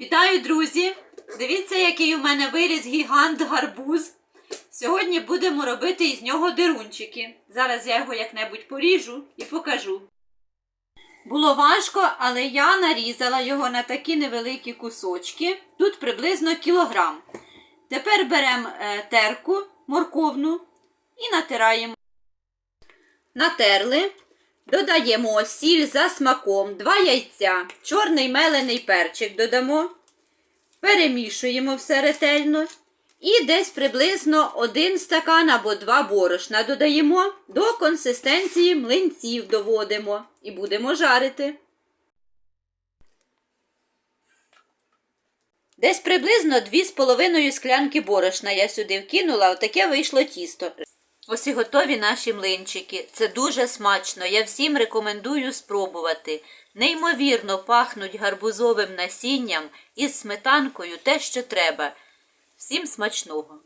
Вітаю, друзі! Дивіться, який у мене виріс гігант гарбуз. Сьогодні будемо робити із нього дирунчики. Зараз я його як-небудь поріжу і покажу. Було важко, але я нарізала його на такі невеликі кусочки. Тут приблизно кілограм. Тепер беремо е, терку морковну і натираємо. Натерли. Додаємо сіль за смаком, 2 яйця, чорний мелений перчик додамо. Перемішуємо все ретельно. І десь приблизно один стакан або два борошна додаємо до консистенції млинців доводимо і будемо жарити. Десь приблизно 2,5 склянки борошна я сюди вкинула, отаке вийшло тісто. Ось і готові наші млинчики. Це дуже смачно. Я всім рекомендую спробувати. Неймовірно пахнуть гарбузовим насінням із сметанкою те, що треба. Всім смачного!